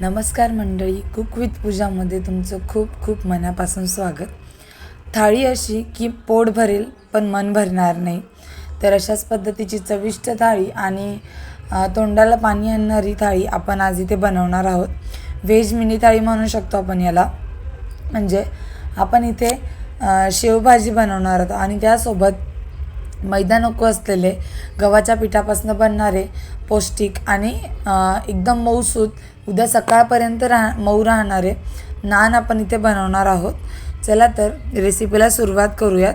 नमस्कार मंडळी cook with पूजामध्ये तुमचं खूप खूप मनापासून स्वागत. थाळी अशी की पोट भरेल पण मन भरणार नाही. तर अशाच पद्धतीची चविष्ट थाळी आणि तोंडाला पाणी आणणारी थाळी आपण आज इथे बनवणार आहोत. व्हेज मिनी थाळी म्हणू शकतो आपण याला. म्हणजे आपण इथे शेवभाजी बनवणार आहोत आणि त्यासोबत मैदा नको असलेले गव्हाच्या पिठापासून बनणारे पौष्टिक आणि एकदम मऊसूत उद्या सकाळपर्यंत राह मऊ राहणारे नान आपण इथे बनवणार आहोत. चला तर रेसिपीला सुरुवात करूयात.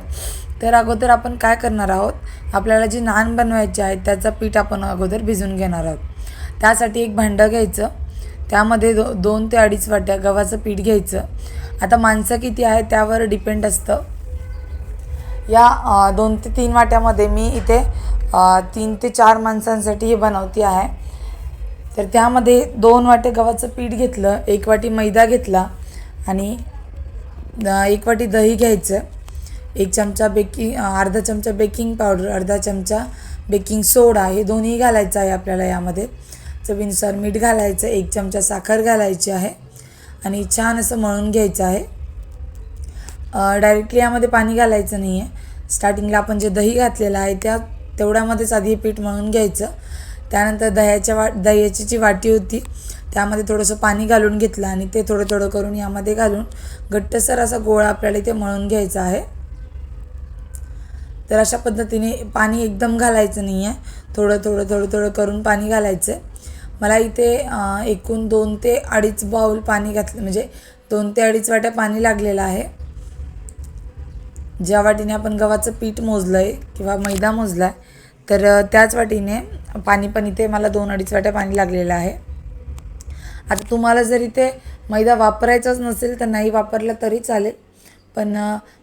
तर अगोदर आपण काय करणार आहोत? आपल्याला जी नान बनवायची आहे त्याचं पीठ आपण अगोदर भिजून घेणार आहोत. त्यासाठी एक भांडं घ्यायचं. त्यामध्ये दो दोन ते अडीच वाट्या गव्हाचं पीठ घ्यायचं. आता माणसं किती आहे त्यावर डिपेंड असतं. या दोन ते तीन वाट्यामध्ये मी इथे तीन ते चार माणसांसाठी हे बनवते आहे. तर त्यामध्ये दोन वाटे गव्हाचं पीठ घेतलं एक वाटी मैदा घेतला आणि एक वाटी दही घ्यायचं. एक चमचा बेकिंग अर्धा चमचा बेकिंग पावडर अर्धा चमचा बेकिंग सोडा हे दोन्ही घालायचं आहे आपल्याला यामध्ये. चवीनुसार मीठ घालायचं एक चमचा साखर घालायची आहे आणि छान असं मळून घ्यायचं आहे. डायरेक्टली यामध्ये पाणी घालायचं नाही आहे स्टार्टिंगला आपण जे दही घातलेलं आहे त्या तेवढ्यामध्येच आधी पीठ मळून घ्यायचं. त्यानंतर दह्याच्या वा दह्याची जी वाटी होती त्यामध्ये थोडंसं पाणी घालून घेतलं आणि ते थोडं थोडं करून यामध्ये घालून घट्टसर असा गोळा आपल्याला इथे मळून घ्यायचा आहे. तर अशा पद्धतीने पाणी एकदम घालायचं नाही आहे थोडं थोडं थोडं थोडं करून पाणी घालायचं आहे मला इथे एकूण दोन ते अडीच बाऊल पाणी घातलं म्हणजे दोन ते अडीच वाट्या पाणी लागलेलं आहे. ज्या वाटीने आपण गव्हाचं पीठ मोजलं आहे किंवा मैदा मोजला आहे तर त्याच वाटीने पाणी पण इथे मला दोन अडीच वाट्या पाणी लागलेलं आहे. आता तुम्हाला जर इथे मैदा वापरायचाच नसेल तर नाही वापरला तरी चालेल. पण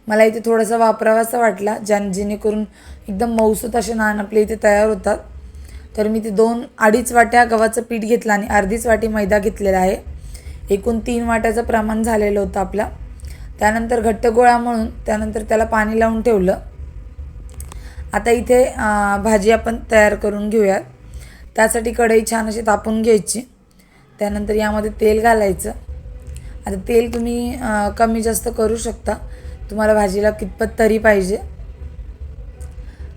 मला इथे थोडासा वापरावासा वाटला ज्या जेणेकरून एकदम मऊसूत असे नान आपले इथे तयार होतात. तर मी ते दोन अडीच वाट्या गव्हाचं पीठ घेतलं आणि अर्धीच वाटी मैदा घेतलेला आहे. एकूण तीन वाट्याचं प्रमाण झालेलं होतं आपला. त्यानंतर घट्ट गोळा म्हणून त्यानंतर त्याला पाणी लावून ठेवलं. आता इथे भाजी आपण तयार करून घेऊयात. त्यासाठी कढई छान अशी तापून घ्यायची. त्यानंतर यामध्ये तेल घालायचं. आता तेल तुम्ही कमी जास्त करू शकता. तुम्हाला भाजीला कितपत तरी पाहिजे.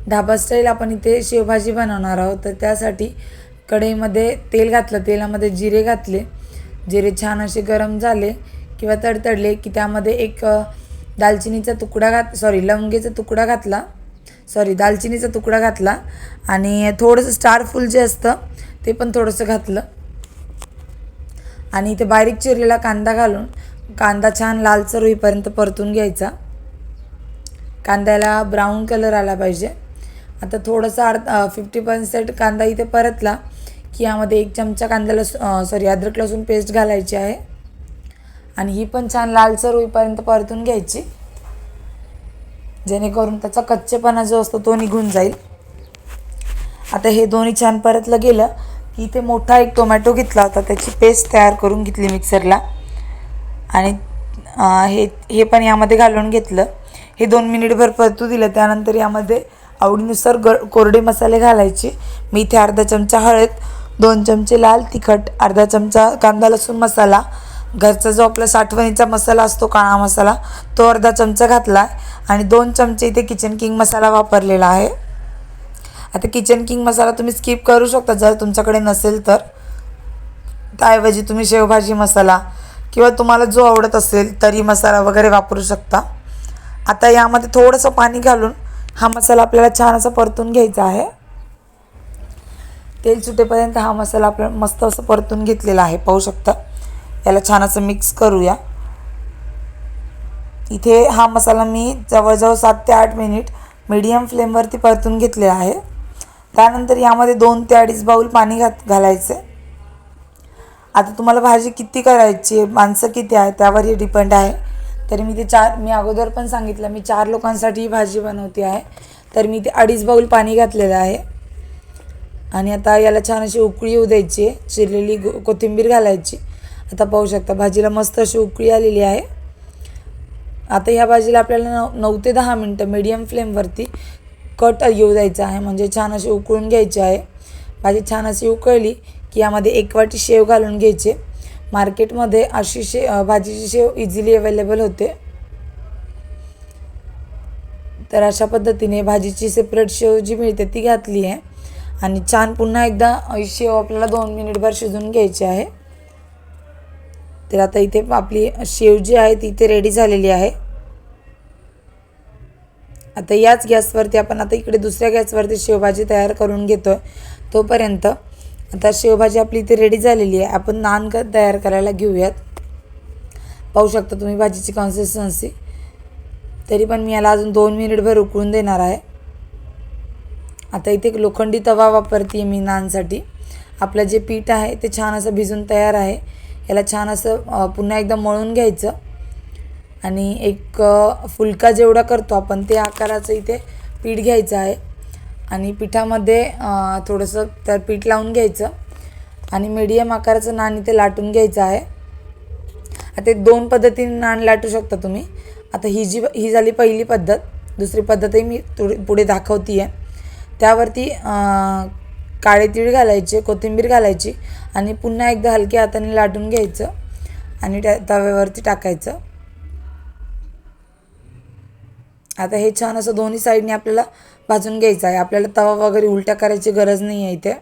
ढाबा स्टाईल आपण इथे शेवभाजी बनवणार आहोत. तर त्यासाठी कढईमध्ये तेल घातलं. तेलामध्ये जिरे घातले. जिरे छान असे गरम झाले किंवा तडतडले की त्यामध्ये एक दालचिनीचा तुकडा घात सॉरी लवंगेचा तुकडा घातला. सॉरी दालचिनीचा तुकडा घातला आणि थोडंसं स्टारफूल जे असतं ते पण थोडंसं घातलं. आणि इथे बारीक चिरलेला कांदा घालून कांदा छान लालसर होईपर्यंत परतून घ्यायचा. कांद्याला ब्राऊन कलर आला पाहिजे. आता थोडंसं अर्ध फिफ्टी पर्सेंट कांदा इथे परतला की यामध्ये एक चमचा कांद्याला सॉरी अद्रक लसूण पेस्ट घालायची आहे. आणि ही पण छान लालसर होईपर्यंत परतून घ्यायची. जेणेकरून त्याचा कच्चेपणा जो असतो तो निघून जाईल. आता हे दोन्ही छान परतलं गेलं की इथे मोठा एक टोमॅटो घेतला होता. त्याची पेस्ट तयार करून घेतली मिक्सरला. आणि हे हे पण यामध्ये घालून घेतलं. हे दोन मिनिटभर परतू दिलं. त्यानंतर यामध्ये आवडीनुसार ग कोरडे मसाले घालायचे. मी इथे अर्धा चमचा हळद दोन चमचे लाल तिखट अर्धा चमचा कांदा लसूण मसाला घरचा जो आपला साठवणीचा मसाला असतो काळा मसाला तो अर्धा चमचा घातला आणि दोन चमचे इथे किचन किंग मसाला वापरलेला आहे. आता किचन किंग मसाला तुम्ही स्किप करू शकता जर तुमच्याकडे नसेल तर. त्याऐवजी तुम्ही शेवभाजी मसाला किंवा तुम्हाला जो आवडत असेल तरी मसाला वगैरे वापरू शकता. आता यामध्ये थोडंसं पाणी घालून हा मसाला आपल्याला छान असा परतून घ्यायचा आहे. तेल सुटेपर्यंत हा मसाला आपल्याला मस्त असं परतून घेतलेला आहे पाहू शकता. याला छान असं मिक्स करूया. इथे हा मसाला मी जवळजवळ सात ते आठ मिनिट मीडियम फ्लेमवरती परतून घेतलेला आहे. त्यानंतर यामध्ये दोन ते अडीच बाऊल पाणी घात घालायचं. आता तुम्हाला भाजी किती करायची आहे माणसं किती आहे त्यावर हे डिपेंड आहे. तरी मी ते चार मी अगोदर पण सांगितलं मी चार लोकांसाठी ही भाजी बनवते आहे. तर मी ते अडीच बाऊल पाणी घातलेलं आहे. आणि आता याला छान अशी उकळी येऊ द्यायची आहे. चिरलेली गो कोथिंबीर घालायची. आता पाहू शकता भाजीला मस्त अशी उकळी आलेली आहे. आता ह्या भाजीला आपल्याला नऊ नऊ ते दहा मिनटं मीडियम फ्लेमवरती कट येऊ द्यायचं आहे. म्हणजे छान अशी उकळून घ्यायची आहे. भाजी छान अशी उकळली की यामध्ये एक वाटी शेव घालून घ्यायचे. मार्केटमध्ये अशी शे भाजीची शेव इझिली अवेलेबल होते. तर अशा पद्धतीने भाजीची सेपरेट शेव जी मिळते ती घातली आहे. आणि छान पुन्हा एकदा शेव आपल्याला दोन मिनिटभर शिजून घ्यायची आहे. तर आता इथे आपली शेव जी आहे ती इथे रेडी झालेली आहे. आता याच गॅसवरती आपण आता इकडे दुसऱ्या गॅसवरती शेवभाजी तयार करून घेतो आहे तोपर्यंत आता शेवभाजी आपली इथे रेडी झालेली आहे. आपण नान क तयार करायला घेऊयात. पाहू शकता तुम्ही भाजीची कन्सिस्टन्सी तरी पण मी याला अजून दोन मिनिटभर उकळून देणार आहे. आता इथे एक लोखंडी तवा वापरते मी नानसाठी. आपलं जे पीठ आहे ते छान असं भिजून तयार आहे. याला छान असं पुन्हा एकदा मळून घ्यायचं. आणि एक फुलका जेवढा करतो आपण ते आकाराचं इथे पीठ घ्यायचं आहे. आणि पिठामध्ये थोडंसं तर पीठ लावून घ्यायचं. आणि मीडियम आकाराचं नाण इथे लाटून घ्यायचं आहे. आता दोन पद्धतीने नाण लाटू शकता तुम्ही. आता ही जी ही झाली पहिली पद्धत दुसरी पद्धतही मी थोडी पुढे दाखवते आहे त्यावरती काळे तीळ घालायचे कोथिंबीर घालायची आणि पुन्हा एकदा हलक्या हाताने लाटून घ्यायचं आणि त्या तव्यावरती टाकायचं. आता हे छान असं दोन्ही साईडने आपल्याला भाजून घ्यायचं आहे. आपल्याला तवा वगैरे उलटा करायची गरज नाही आहे इथे.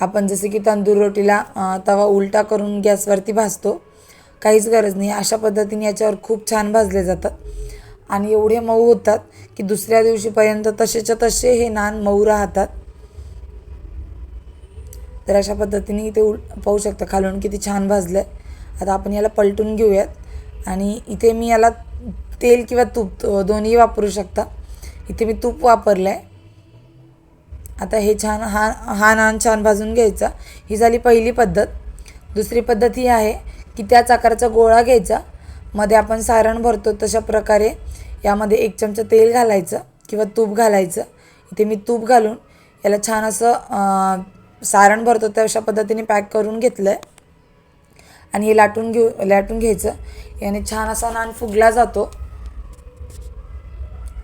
आपण जसे की तंदूर रोटीला तवा उलटा करून गॅसवरती भाजतो. काहीच गरज नाही. अशा पद्धतीने याच्यावर खूप छान भाजले जातात. आणि एवढे मऊ होतात की दुसऱ्या दिवशीपर्यंत तसेच्या तसे हे नान मऊ राहतात. तर अशा पद्धतीने इथे उल पाहू शकता खालून किती छान भाजलं आहे आता आपण याला पलटून घेऊयात. आणि इथे मी याला तेल किंवा तूप दोन्ही वापरू शकता. इथे मी तूप वापरलं आहे आता हे छान हा हा नान छान भाजून घ्यायचा. ही झाली पहिली पद्धत. दुसरी पद्धत ही आहे की त्याच आकाराचा गोळा घ्यायचा. मध्ये आपण सारण भरतो तशा प्रकारे. यामध्ये एक चमचा तेल घालायचं किंवा तूप घालायचं. इथे मी तूप घालून याला छान असं सारण भरतो तशा पद्धतीने पॅक करून घेतलं आहे आणि हे लाटून घेऊ लाटून घ्यायचं. याने छान असा नान फुगला जातो.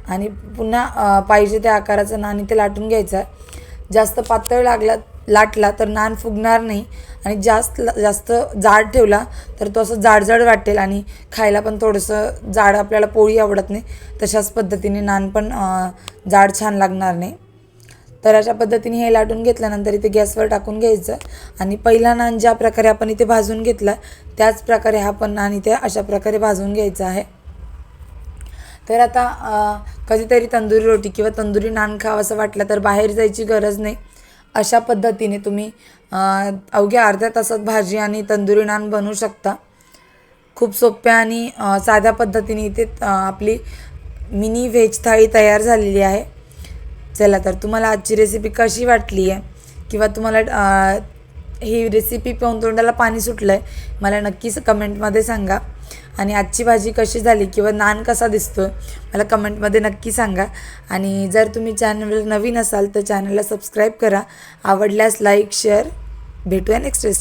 आणि पुन्हा पाहिजे त्या आकाराचं नान इथे लाटून घ्यायचं. आहे जास्त पातळ लागला लाटला तर नान फुगणार नाही. आणि जास्त जास्त जाड ठेवला तर तो असं जाडजाड वाटेल आणि खायला पण थोडंसं जाड आपल्याला पोळी आवडत नाही. तशाच पद्धतीने नान पण जाड छान लागणार नाही. तर अशा पद्धतीने हे लाटून घेतल्यानंतर इथे गॅसवर टाकून घ्यायचं आणि पहिला नान ज्या प्रकारे आपण इथे भाजून घेतला त्याच प्रकारे हा पण नान इथे अशा प्रकारे भाजून घ्यायचा आहे. तर आता कधीतरी तंदुरी रोटी किंवा तंदुरी नान खावं असं वाटलं तर बाहेर जायची गरज नाही. अशा पद्धतीने तुम्ही अवघ्या अर्ध्या तासात भाजी आणि तंदुरी नान बनवू शकता. खूप सोप्या आणि साध्या पद्धतीने इथे आपली मिनी व्हेज थाळी तयार झालेली आहे. चला तर तुम्हाला आजची रेसिपी कशी वाटली आहे? किंवा तुम्हाला ही रेसिपी पाहून तोंडाला पाणी सुटलं आहे मला नक्कीच कमेंटमध्ये सांगा. आणि आजची भाजी कशी झाली किंवा नान कसा दिसतो मला कमेंटमध्ये नक्की सांगा. आणि जर तुम्ही चॅनलवर नवीन असाल तर चॅनलला सबस्क्राईब करा. आवडल्यास लाईक शेअर भेटूया नेक्स्ट रेसिपी